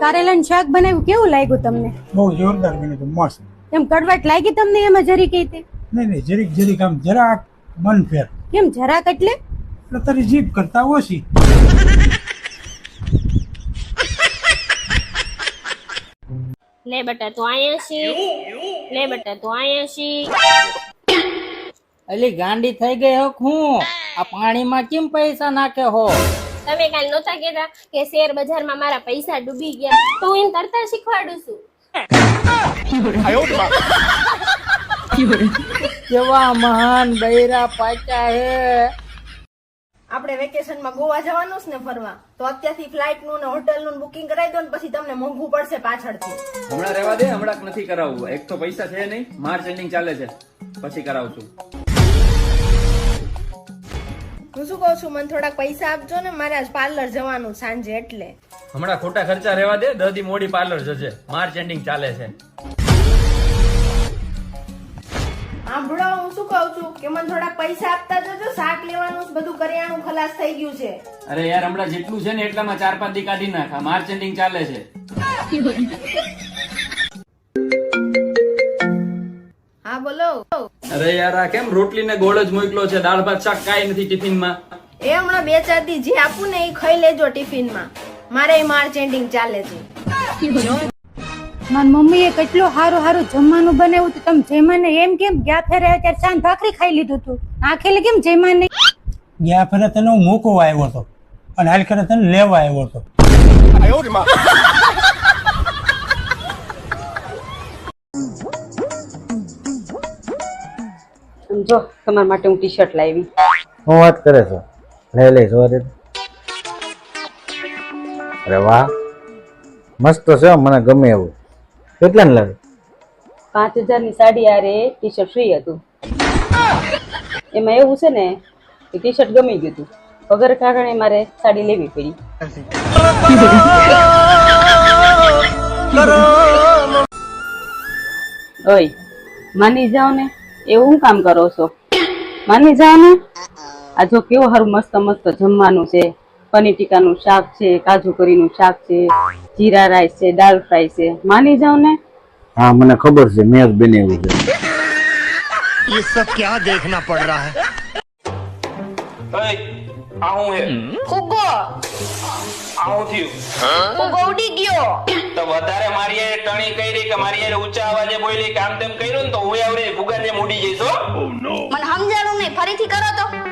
કારેલાનું શાક બનાવ્યું કેવું લાગ્યું તમને? બહુ જોરદાર બન્યું હતું મસ્ત. એમ કડવાટ લાગી તમને એમાં જરી કઈ તે? નહીં નહીં જરીક જરીક આમ જરાક મન ફેર. કેમ જરાક એટલે? એટલે તારી જીભ કરતા ઓછી. લે બેટા તું અહીંયા છી લે બેટા તું અહીંયા છી અલી ગાંડી થઈ ગઈ હો હું. આ પાણીમાં કેમ પૈસા નાખે હો? તમે કાલ નહોતા કહેતા કે શેર બજારમાં મારા પૈસા ડૂબી ગયા. તો હું એને તરતા શીખવાડું છું. કેવા મહાન બૈરા પાચા હે. આપણે વેકેશનમાં ગોવા જવાનું છે ને ફરવા. તો અત્યારથી ફ્લાઇટનું ને હોટલનું બુકિંગ કરાવી દો ને પછી તમને મોંઘું પડશે પાછળથી. હમણાં રહેવા દે હમણાં નથી કરાવવું. એક તો પૈસા છે નહીં માર્ચ એન્ડિંગ ચાલે છે. પછી કરાવું છું. હું શું કહું છું મને થોડાક પૈસા આપજો ને મારે આજ પાર્લર જવાનું સાંજે એટલે. હમણાં ખોટા ખર્ચા રહેવા દે દદી મોડી પાર્લર જશે માર્ચ એન્ડિંગ ચાલે છે. સાંભળો હું શું કહું છું કે મને થોડાક પૈસા આપતા જજો શાક લેવાનું બધું કરિયાણું ખલાસ થઈ ગયું છે. અરે યાર હમણાં જેટલું છે ને એટલામાં ચાર પાંચ દી કાઢી નાખા. માર્ચ એન્ડિંગ ચાલે છે. હા બોલો. અરે યાર આ કેમ રોટલી ને ગોળ જ મોકલો છે? દાળ ભાત શાક કાંઈ નથી ટિફિનમાં. એ હમણાં બે ચાર દી જે આપું ને એ ખાઈ લેજો ટિફિનમાં. મારે માર્ચ એન્ડિંગ ચાલે છે. મારી મમ્મીએ કેટલું સારું સારું જમવાનું બનાવ્યું હતું. તમે જયમાને એમ કેમ ગયા ફેરે ત્યારે સાંજ ભાખરી ખાઈ લીધું હતું આખેલે કેમ જયમાન નહીં ગયા ફેરે તને હું મૂકવા આવ્યો હતો. અને હાલ કરે તને લેવા આવ્યો હતો. સમજો તમારા માટે હું ટી શર્ટ લાવી. હું વાત કરે છો? લઈ લઈ જોરે અરે વાહ. મસ્ત છે મને ગમે એવું. કેટલાને લાગે? પાંચ હજારની સાડી આરે ટી શર્ટ ફ્રી હતું. એમાં એવું છે ને કે ટી શર્ટ ગમી ગયું હતું. વગર કારણે મારે સાડી લેવી પડી. ઓય માની જાઓ ને એવું હું કામ કરો છો માની જાઓ ને આ જો કેવું સારું મસ્ત મસ્ત જમવાનું છે પનીર ટીકાનું શાક છે કાજુ કરીનું શાક છે જીરા રાઈસ છે દાલ ફ્રાય છે માની જાઓ ને હા મને ખબર છે મેં જ બનાવ્યું છે ये सब क्या देखना पड़ रहा है આવું હે ફુગ્ગો આવું થયું ફુગ્ગો ઉડી ગયો. તો વધારે મારી યાર ટણી કરી કે મારી યાર ઊંચા અવાજે બોલી કે આમ તેમ કર્યું ને તો હું આવરે ફુગા જેમ ઉડી જઈશ હો. મને સમજાણું નહીં. ફરીથી કરો તો.